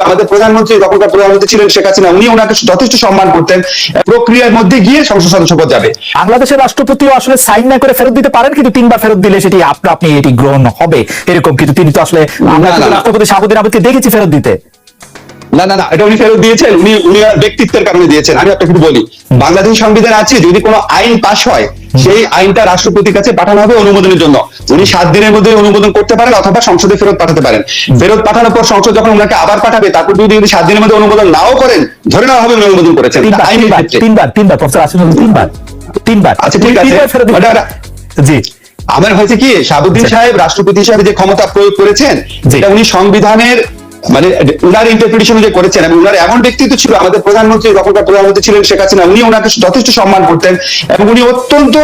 আমাদের প্রধানমন্ত্রী তখনকার প্রধানমন্ত্রী ছিলেন শেখ হাসিনা উনি ওনাকে যথেষ্ট সম্মান করতেন। প্রক্রিয়ার মধ্যে গিয়ে সংসদ সদস্য পদ যাবে। বাংলাদেশের রাষ্ট্রপতিও আসলে সাইন না করে ফেরত দিতে পারেন কিন্তু তিনবার ফেরত দিলে সেটি আপনা আপনি এটি গ্রহণ হবে। এরকম কিন্তু তিনি তো আসলে আমরা রাষ্ট্রপতি শাহাবুদ্দিন আহমেদকে দেখেছি ফেরত দিতে। না না না এটা উনি ফেরত দিয়েছেন উনি উনি ব্যক্তিত্বের কারণে দিয়েছেন। আমি আপনাকে বলি বাংলাদেশ সংবিধান আছে যদি কোনো আইন পাশ হয় সেই আইনটা রাষ্ট্রপতির কাছে পাঠানো হবে অনুমোদনের জন্য। উনি সাত দিনের মধ্যে অনুমোদন করতে পারেন অথবা সংসদে ফেরত পাঠাতে পারেন। ফেরত পাঠানোর পর সংসদ যখন ওনাকে আবার পাঠাবে তারপর যদি উনি সাত দিনের মধ্যে অনুমোদন নাও করেন ধরে নেওয়া হবে উনি অনুমোদন করেছেন। তিনবার তিনবার তিনবার তিনবার প্রফেসর আসিফ তিনবার তিনবার। আচ্ছা, ঠিক আছে। জি। আমার হয়েছে কি শাহাবুদ্দিন আচ্ছা। সাহেব রাষ্ট্রপতি হিসাবে যে ক্ষমতা প্রয়োগ করেছেন। এটা উনি সংবিধানের মানে উনার ইন্টারপ্রিটেশন যে করেছেন এবং উনার এমন ব্যক্তিত্ব ছিল আমাদের প্রধানমন্ত্রী তখনকার প্রধানমন্ত্রী ছিলেন শেখ হাসিনা উনি ওনাকে যথেষ্ট সম্মান করতেন এবং উনি অত্যন্ত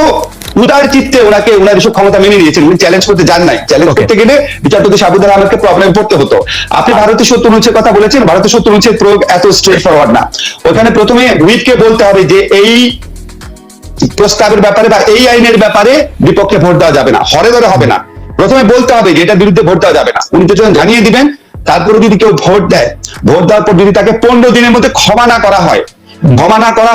উদার চিত্তে ওনাকে ওনার এসব ক্ষমতা মেনে নিয়েছেন। উনি চ্যালেঞ্জ করতে যান নাই। চ্যালেঞ্জ করতে গেলে বিচারপতি শাহাবুদ্দিন আহমেদকে প্রবলেম পড়তে হতো। আপনি ভারতের সত্য অনুচ্ছেদ কথা বলেছেন ভারতের সত্য অনুচ্ছেদ প্রয়োগ এত স্ট্রেট ফরওয়ার্ড না। ওখানে প্রথমে হুইপকে বলতে হবে যে এই প্রস্তাবের ব্যাপারে বা এই আইনের ব্যাপারে বিপক্ষে ভোট দেওয়া যাবে না। হরে ধরে হবে না। প্রথমে বলতে হবে যে এটার বিরুদ্ধে ভোট দেওয়া যাবে না। উনি তো যখন জানিয়ে দিবেন তারপরে যদি কেউ ভোট দেয়, ভোট দেওয়ার পর যদি তাকে পনেরো দিনের মধ্যে ক্ষমা না করা হয় ক্ষমা করা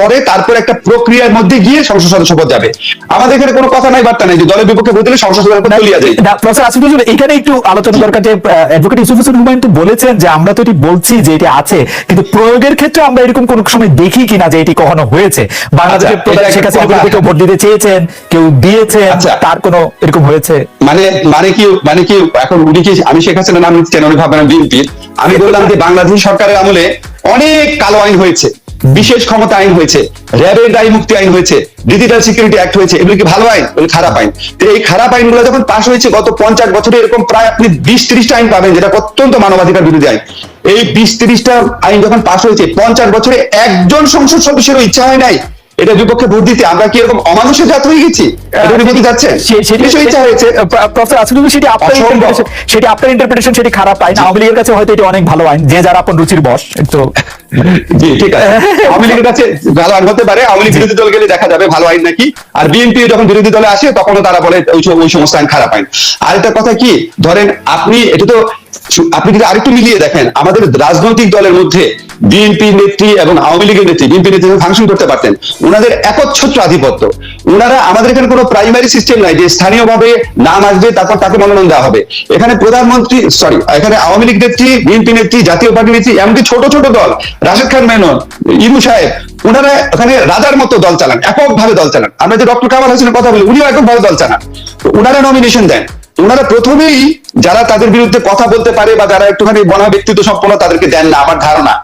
পরে তারপর একটা প্রক্রিয়ার মধ্যে গিয়ে সংসদ সদস্য পদ যাবে। আমাদের এখানে কোনো কথা নাই বার্তা নাই যে দলের বিপক্ষে ভোট দিলে সংসদ সদস্য পদ চলিয়া যায়। প্রফেসর আসিফ নজরুল এখানে একটু আলোচনা দরকার যে অ্যাডভোকেট ইউসুফ হোসেন হুমায়ুন তো বলেছেন যে আমরা তো এটি বলছি যে এটি আছে কিন্তু প্রয়োগের ক্ষেত্রে আমরা এরকম কোন সময় দেখি কিনা যে এটি কখনো হয়েছে। বাংলাদেশের আচ্ছা, প্রধান শেখ হাসিনা কেউ ভোট দিতে চেয়েছেন কেউ দিয়েছেন আচ্ছা। তার কোনো এরকম হয়েছে? মানে মানে কি মানে কি এখন উনি কি আমি শেখ হাসিনা নাম নিচ্ছেন উনি ভাববেন বিএনপি আমি বললাম যে বাংলাদেশ সরকারের আমলে অনেক কালো আইন হয়েছে। বিশেষ ক্ষমতা আইন হয়েছে। র্যাবের দায়ী মুক্তি আইন হয়েছে। ডিজিটাল সিকিউরিটি অ্যাক্ট হয়েছে। এগুলো কি ভালো আইন? এগুলো খারাপ আইন। এই খারাপ আইনগুলো যখন পাশ হয়েছে, গত পঞ্চাশ বছরে এরকম প্রায় আপনি বিশ ত্রিশটা আইন পাবেন, যেটা অত্যন্ত মানবাধিকার বিরোধী আইন। এই বিশ ত্রিশটা আইন যখন পাশ হয়েছে, পঞ্চাশ বছরে একজন সংসদ সদস্যেরও ইচ্ছা হয় নাই। এটা বিপক্ষে ভোট দিতে আমরা কি এরকম অমানুষের জাত হয়ে গেছি? এটা বলতে যাচ্ছেন? সেটি ইচ্ছা হয়েছে? প্রফেসর আসিফ সেটি আপনার সেটি আপনার ইন্টারপ্রিটেশন সেটি খারাপ আইন আওয়ামী লীগের কাছে হয়তো এটি অনেক ভালো আইন। যে যারা আপন রুচির বস একটু জি ঠিক আছে। আওয়ামী লীগের কাছে ভালো আইন হতে পারে। আওয়ামী লীগ বিরোধী দল গেলে দেখা যাবে ভালো আইন নাকি? আর বিএনপি যখন বিরোধী দলে আসে তখনও তারা বলে ওই সমস্ত আইন খারাপ আইন। আর একটা কথা কি? ধরেন আপনি এটা তো আপনি যদি আরেকটু মিলিয়ে দেখেন আমাদের রাজনৈতিক দলের মধ্যে বিএনপি নেত্রী এবং আওয়ামী লীগের নেত্রী বিএনপি নেত্রী ফাংশন করতে পারতেন। ওনাদের একচ্ছত্র আধিপত্য। ওনারা আমাদের এখানে কোনো প্রাইমারি সিস্টেম নাই যে স্থানীয়ভাবে নাম আসবে, তারপর তাকে মনোনয়ন দেওয়া হবে। এখানে প্রধানমন্ত্রী সরি এখানে আওয়ামী লীগ নেত্রী বিএনপি নেত্রী, জাতীয় পার্টি নেত্রী, এমনকি ছোট ছোট দল, রাশেদ খান মেনন ইনু সাহেব, ওনারা ওখানে রাজার মতো দল চালান, এককভাবে দল চালান। আমরা যে ডক্টর কামাল হোসেনের কথা বলি, উনিও এককভাবে দল চালান। তো ওনারা নমিনেশন দেন। ওনারা প্রথমেই যারা তাদের বিরুদ্ধে কথা বলতে পারে বা যারা একটুখানি বনা ব্যক্তিত্ব সম্পন্ন তাদেরকে দেন না, আমার ধারণা।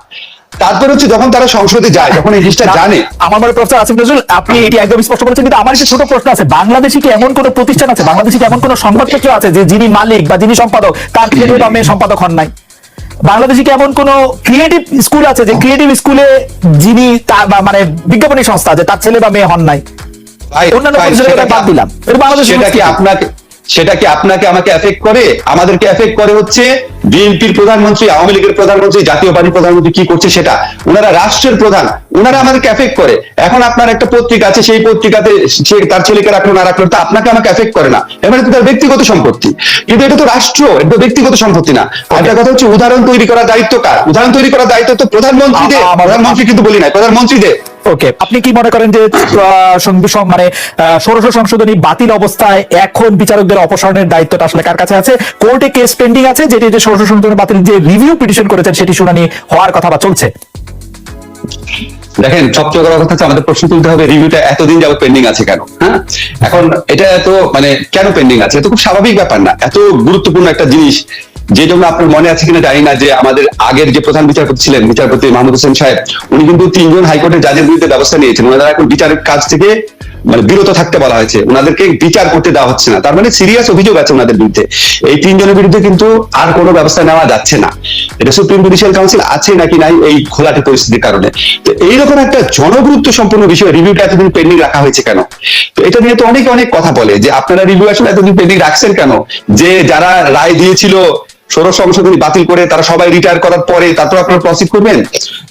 তারপর হচ্ছে যখন তারা সংসদে যায় যখন এই জিনিসটা জানে। আমার মনে প্রফেসর আসিফ নজরুল আপনি এটি একদম স্পষ্ট বলেছেন কিন্তু আমার একটা ছোট প্রশ্ন আছে। বাংলাদেশে কি এমন কোন প্রতিষ্ঠান আছে বাংলাদেশে কি এমন কোন সংবাদপত্র আছে যে যিনি মালিক বা যিনি সম্পাদক তার ছেলে বা মেয়ে সম্পাদক হন নাই? বাংলাদেশে কি এমন কোন ক্রিয়েটিভ স্কুল আছে যে ক্রিয়েটিভ স্কুলে যিনি তার মানে বিজ্ঞাপনী সংস্থা আছে তার ছেলে বা মেয়ে হন নাই? অন্যান্য বাদ দিলাম। এটা সেটা কি আপনাকে সেটা কি আপনাকে আমাকে এফেক্ট করে? আমাদেরকে এফেক্ট করে হচ্ছে বিএনপির প্রধানমন্ত্রী আওয়ামী লীগের প্রধানমন্ত্রী জাতীয় পার্টির প্রধানমন্ত্রী কি করছে সেটা? ওনারা রাষ্ট্রের প্রধান ওনারা আমাদেরকে এফেক্ট করে। এখন আপনার একটা পত্রিকা আছে সেই পত্রিকাতে সে তার ছেলেকে রাখল না রাখল তা আপনাকে আমাকে এফেক্ট করে না। এবারে তো তার ব্যক্তিগত সম্পত্তি। কিন্তু এটা তো রাষ্ট্র এটা ব্যক্তিগত সম্পত্তি না। একটা কথা হচ্ছে উদাহরণ তৈরি করার দায়িত্ব কার? উদাহরণ তৈরি করার দায়িত্ব তো প্রধানমন্ত্রীদের। প্রধানমন্ত্রী কিন্তু বলি নাই প্রধানমন্ত্রীদের। ওকে আপনি কি মনে করেন যে মানে ষোড়শ সংশোধনী বাতিল অবস্থায় এখন বিচারকদের অপসারণের দায়িত্বটা আসলে কার কাছে আছে? কোর্টে কেস পেন্ডিং আছে, যেটি যে ষোড়শ সংশোধনী বাতিল যে রিভিউ পিটিশন করেছেন, সেটি শুনানি হওয়ার কথা বা চলছে? দেখেন সবচেয়ে বড় কথা হচ্ছে, আমাদের প্রশ্ন তুলতে হবে রিভিউটা এতদিন যাবত পেন্ডিং আছে কেন? হ্যাঁ? এখন, এটা এত মানে কেন পেন্ডিং আছে? এটা খুব স্বাভাবিক ব্যাপার না। এত গুরুত্বপূর্ণ একটা জিনিস যে জন্য আপনার মনে আছে কিনা জানি না যে আমাদের আগের যে প্রধান বিচারপতি ছিলেন, বিচারপতি মাহমুদ হোসেন সাহেব, উনি কিন্তু তিনজন হাইকোর্টের জাজের বিরুদ্ধে ব্যবস্থা নিয়েছেন। ওনারা এখন বিচারের কাজ থেকে মানে বিরত থাকতে বলা হয়েছে। ওনাদেরকে বিচার করতে দেওয়া হচ্ছে না। তার মানে সিরিয়াস অভিযোগ আছে ওনাদের বিরুদ্ধে। এই তিনজনের বিরুদ্ধে কিন্তু আর কোনো ব্যবস্থা নেওয়া যাচ্ছে না। এটা সুপ্রিম জুডিশিয়াল কাউন্সিল আছে নাকি নাই, এই ঘোলাটে পরিস্থিতির কারণে। তো এইরকম একটা জনগুরুত্ব সম্পূর্ণ বিষয় রিভিউটা এতদিন পেন্ডিং রাখা হয়েছে কেন? তো এটা নিয়ে তো অনেকে অনেক কথা বলে যে আপনারা রিভিউ আসলে এতদিন পেন্ডিং রাখছেন কেন? যে যারা রায় দিয়েছিল ষোড়শ সংশোধনী বাতিল করে তারা সবাই রিটায়ার করার পরে তারপর আপনারা প্রসিড করবেন?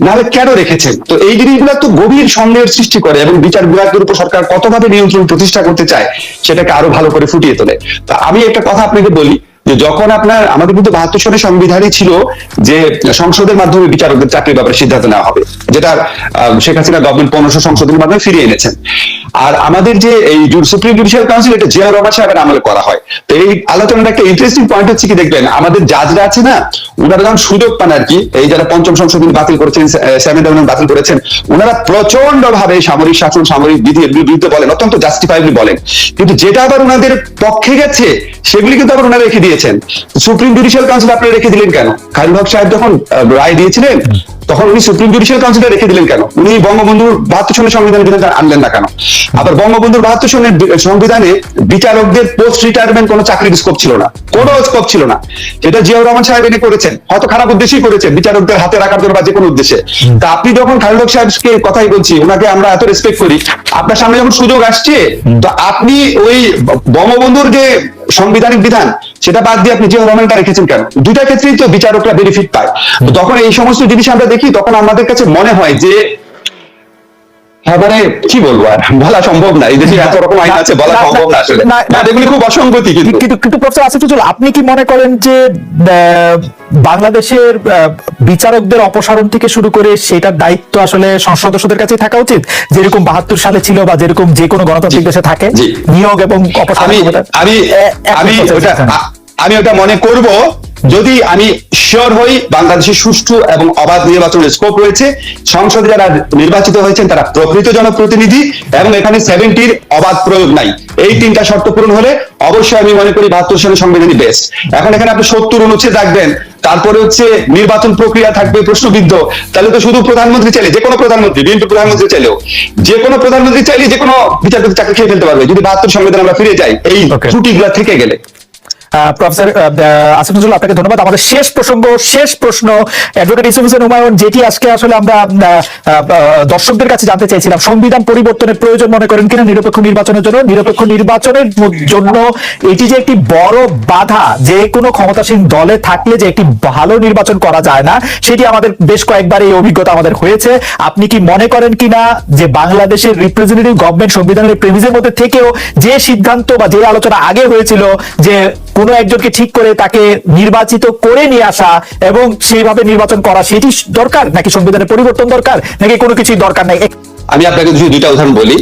নাহলে কেন রেখেছেন? তো এই জিনিসগুলো তো গভীর সন্দেহের সৃষ্টি করে এবং বিচার বিভাগের উপর সরকার কতভাবে নিয়ন্ত্রণ প্রতিষ্ঠা করতে চায়, সেটাকে আরও ভালো করে ফুটিয়ে তোলে। তা আমি একটা কথা আপনাকে বলি যে যখন আপনার, আমাদের কিন্তু বাহাত্তর সনের সংবিধানই ছিল যে সংসদের মাধ্যমে বিচারকদের চাকরির ব্যাপারে সিদ্ধান্ত নেওয়া হবে, যেটা শেখ হাসিনা গভর্নমেন্ট পনেরোশো সংশোধনের মাধ্যমে ফিরিয়ে এনেছেন। আর আমাদের যে এই সুপ্রিম জুডিশিয়াল কাউন্সিল, এটা জিয়া রহমান সাহেবের আমলে করা হয়। তো এই আলোচনার একটা ইন্টারেস্টিং পয়েন্ট হচ্ছে কি দেখবেন, আমাদের জাজরা আছে না ওনারা যখন সুযোগ পান আর কি, এই যারা পঞ্চম সংশোধনী বাতিল করেছেন সেভেন বাতিল করেছেন ওনারা প্রচণ্ড ভাবে সামরিক শাসন, সামরিক বিধি এগুলির বিরুদ্ধে বলেন, অত্যন্ত জাস্টিফাইবলি বলেন। কিন্তু যেটা আবার ওনাদের পক্ষে গেছে, সেগুলি কিন্তু আবার ওনারা রেখে দিয়েছেন। সুপ্রিম জুডিশিয়াল কাউন্সিল আপনি রেখে দিলেন কেন? খালিল হক সাহেব যখন রায় দিয়েছিলেন, তখন উনি সুপ্রিম জুডিশিয়াল কাউন্সিলে রেখে দিলেন কেন? উনি বঙ্গবন্ধুর বাহাত্তর সনের সংবিধান বিধান আনলেন না কেন? আবার বঙ্গবন্ধুর বাহাত্তর সনের সংবিধানে বিচারকদের পোস্ট রিটায়ারমেন্ট কোনো চাকরির স্কোপ ছিল না। কোনো স্কোপ ছিল না। যেটা জিয়াউর রহমান সাহেব এনে করেছেন, হয়তো খারাপ উদ্দেশ্যেই করেছেন, বিচারকদের হাতে রাখার জন্য বা যে কোনো উদ্দেশ্যে। তা আপনি যখন খালিদ সাহেবকে কথাই বলছি, ওনাকে আমরা এত রেসপেক্ট করি, আপনার সামনে যখন সুযোগ আসছে, তো আপনি ওই বঙ্গবন্ধুর যে সাংবিধানিক বিধান সেটা বাদ দিয়ে আপনি যে রহমানটা রেখেছেন কেন দুইটা ক্ষেত্রেই তো বিচারকরা বেনিফিট পায় তো তখন এই সমস্ত জিনিস আমরা দেখি তখন আমাদের কাছে মনে হয় যে হ্যাঁ মানে কি বলব আর বলা সম্ভব না এই দেশে এত রকম আইন আছে বলা সম্ভব না আসলে এগুলি খুব অসঙ্গতি কিন্তু কিন্তু কিন্তু প্রফেসর আসিফুজুল আপনি কি মনে করেন যে আহ, বাংলাদেশের বিচারকদের অপসারণ থেকে শুরু করে সেটার দায়িত্ব আসলে সংসদ সদস্যদের কাছেই থাকা উচিত। যেরকম বাহাত্তর সালে ছিল বা যেরকম যে কোনো গণতান্ত্রিক দেশে থাকে নিয়োগ এবং অপসারণ আমি আমি আমি ওটা মনে করব যদি আমি শিওর হই বাংলাদেশের সুষ্ঠু এবং অবাধ নির্বাচনের স্কোপ রয়েছে সংসদে যারা নির্বাচিত হয়েছেন তারা প্রকৃত জনপ্রতিনিধি এবং এখানে সেভেন্টির অবাধ প্রয়োগ নাই। এই তিনটা শর্ত পূরণ হলে অবশ্যই আমি মনে করি বাহাত্তর সালের সংবিধানই বেস্ট এখন এখানে আপনি সত্তর অনুচ্ছেদ রাখবেন। তারপরে হচ্ছে নির্বাচন প্রক্রিয়া থাকবে প্রশ্নবিদ্ধ। তাহলে তো শুধু প্রধানমন্ত্রী চাইলে যে কোনো প্রধানমন্ত্রী বিএনপি প্রধানমন্ত্রী চাইলেও যে কোনো প্রধানমন্ত্রী চাইলে যে কোনো বিচারপতি চাকরি খেয়ে ফেলতে পারবে। যদি বাহাত্তর সংবিধান আমরা ফিরে যাই এই. ত্রুটিগুলা থেকে গেলে। প্রফেসর আসিফুজুল আপনাকে ধন্যবাদ। আমাদের শেষ প্রসঙ্গ, শেষ প্রশ্ন, অ্যাডভোকেট ইউসুফ হোসেন হুমায়ুন, যেটি আজকে আসলে আমরা দর্শকদের কাছে জানতে চাইছিলাম সংবিধান পরিবর্তনের প্রয়োজন মনে করেন কিনা নিরপেক্ষ নির্বাচনের জন্য। নিরপেক্ষ নির্বাচনের জন্য এটি যে একটি বড় বাধা, যে কোনো ক্ষমতাসীন দলে থাকলে যে একটি ভালো নির্বাচন করা যায় না, সেটি আমাদের বেশ কয়েকবার এই অভিজ্ঞতা আমাদের হয়েছে। আপনি কি মনে করেন কিনা যে বাংলাদেশের রিপ্রেজেন্টেটিভ গভর্নমেন্ট সংবিধানের প্রেমিসের মধ্যে থেকেও যে সিদ্ধান্ত বা যে আলোচনা আগে হয়েছিল যে কোনো একজনকে ঠিক করে তাকে নির্বাচিত করে নিয়ে আসা এবং সেইভাবে নির্বাচন করা, সেটি দরকার? নাকি সংবিধানের পরিবর্তন দরকার? নাকি কোনো কিছুই দরকার নাই? আমি আপনাকে যদি দুইটা উদাহরণ বলি।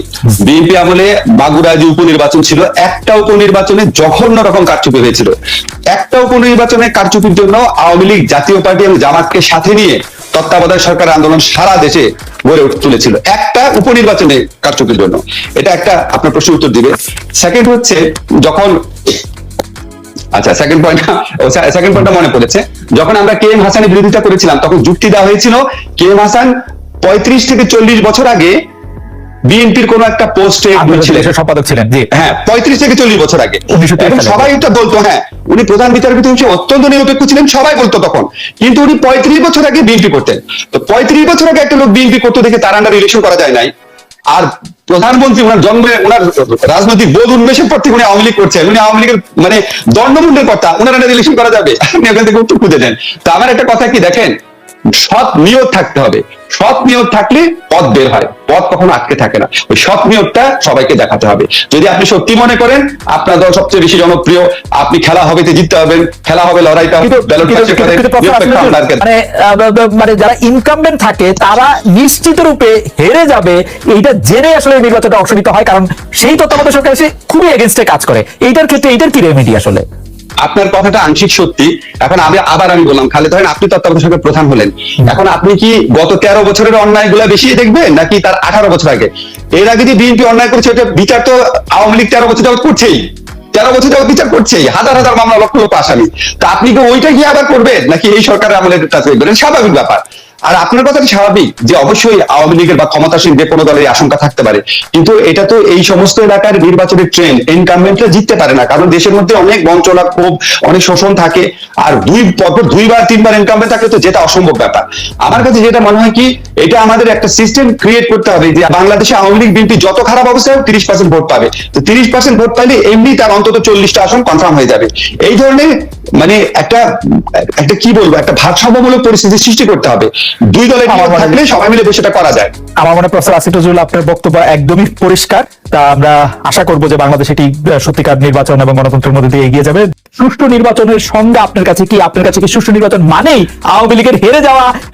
বিএনপি আমলে বাগুড়া যে উপনির্বাচন ছিল, একটা উপনির্বাচনে জঘন্য রকম কারচুপি হয়েছিল। একটা উপনির্বাচনে কারচুপির জন্য আওয়ামী লীগ জাতীয় পার্টি এবং জামাতকে সাথে নিয়ে তত্ত্বাবধায়ক সরকার আন্দোলন সারা দেশে গড়ে তুলেছিল। একটা উপনির্বাচনে কারচুপির জন্য। এটা একটা আপনার প্রশ্ন উত্তর দিবে। সেকেন্ড হচ্ছে, যখন আচ্ছা সেকেন্ড পয়েন্ট সেকেন্ড পয়েন্টটা মনে পড়েছে। যখন আমরা কে এম হাসানের বিরোধিতা করেছিলাম তখন যুক্তি দেওয়া হয়েছিল কে এম হাসান পঁয়ত্রিশ থেকে চল্লিশ বছর আগে বিএনপির কোন একটা পোস্টে ছিলেন সম্পাদক ছিলেন জি। হ্যাঁ পঁয়ত্রিশ থেকে চল্লিশ বছর আগে। 1973 সবাই এটা বলতো হ্যাঁ উনি প্রধান বিচারপতি হিসেবে অত্যন্ত নিরপেক্ষ ছিলেন সবাই বলতো তখন। কিন্তু উনি পঁয়ত্রিশ বছর আগে বিএনপি করতেন। তো পঁয়ত্রিশ বছর আগে একটা লোক বিএনপি করতে দেখে তার আন্ডার ইলেকশন করা যায় নাই। আর প্রধানমন্ত্রী ওনার জন্মে ওনার রাজনৈতিক বোধ উন্মেষের পর থেকে উনি আওয়ামী লীগ করছেন। উনি আওয়ামী লীগের মানে দণ্ডমুণ্ডের কথা ওনার একটা ইলেকশন করা যাবে। আপনি ওখান থেকে খুঁজে দেন তো আমার একটা কথা কি দেখেন? সৎ নিয়ত থাকতে হবে। সৎ নিয়ত থাকলে পথ বের হয়। পথ কখনো আটকে থাকে না। ওই সৎ নিয়তটা সবাইকে দেখাতে হবে। যদি আপনি সত্যি মনে করেন আপনার দল সবচেয়ে বেশি জনপ্রিয় আপনি খেলা হবে জিততে হবেন খেলা হবে লড়াইটা মানে মানে যারা ইনকামবেন্ট থাকে তারা নিশ্চিত রূপে হেরে যাবে। এইটা জেনে আসলে এই নির্বাচনটা অংশ নিতে হয় কারণ সেই তত্ত্বাবধায়ক সরকার এসে খুবই এগেনস্টে কাজ করে। এইটার ক্ষেত্রে এইটার কি রেমেডি আসলে? আপনার কথাটা আংশিক সত্যি। এখন আমি আবার আমি বললাম খালি ধরেন আপনি তত্ত্বাবধায়ক সরকার প্রধান হলেন। এখন আপনি কি গত তেরো বছরের অন্যায়গুলা বেশি দেখবেন, নাকি তার আঠারো বছর আগে? এর আগে যে বিএনপি অন্যায় করেছে, ওটা বিচার তো আওয়ামী লীগ তেরো বছর যাবত করছেই। তেরো বছর যাবত বিচার করছেই, হাজার হাজার মামলা লক্ষ লক্ষ আসামি। তা আপনি কি ওইটা কি আবার করবেন, নাকি এই সরকারের আমলের কাছে করবেন স্বাভাবিক ব্যাপার। আর আপনার কথাটা স্বাভাবিক যে অবশ্যই আওয়ামী লীগের বা ক্ষমতাসীন যে কোনো দলের আশঙ্কা থাকতে পারে? কিন্তু এটা তো এই সমস্ত এলাকার নির্বাচনের ট্রেন্ড ইনকামমেন্টরা জিততে পারে না। কারণ দেশের মধ্যে অনেক বঞ্চনা, ক্ষোভ, অনেক শোষণ থাকে। আর দুই, পরপর দুইবার, তিনবার ইনকামে থাকে তো যেটা অসম্ভব ব্যাপার। আমার কাছে যেটা মনে হয় কি, এটা আমাদের একটা সিস্টেম ক্রিয়েট করতে হবে যে বাংলাদেশে আওয়ামী লীগ, বিএনপি যত খারাপ অবস্থা হোক, তিরিশ পার্সেন্ট ভোট পাবে। তো তিরিশ পার্সেন্ট ভোট পাইলে এমনি তার অন্তত চল্লিশটা আসন কনফার্ম হয়ে যাবে। এই ধরনের মানে একটা একটা কি বলব, একটা ভারসাম্যমূলক পরিস্থিতি সৃষ্টি করতে হবে। দুই দলের নিয়ম থাকলে সবাই মিলে সেটা করা যায়। আমার মনে হয় প্রফেসর আসিফ নজরুল আপনার বক্তব্য একদমই পরিষ্কার। তা আমরা আশা করব যে বাংলাদেশ এটি সত্যিকার নির্বাচন এবং গণতন্ত্রের মধ্যে দিয়ে এগিয়ে যাবে। সুষ্ঠু নির্বাচনের সংজ্ঞা আপনার কাছে কি? আপনার কাছে কি সুষ্ঠু নির্বাচন মানেই আওয়ামী লীগের হেরে যাওয়া?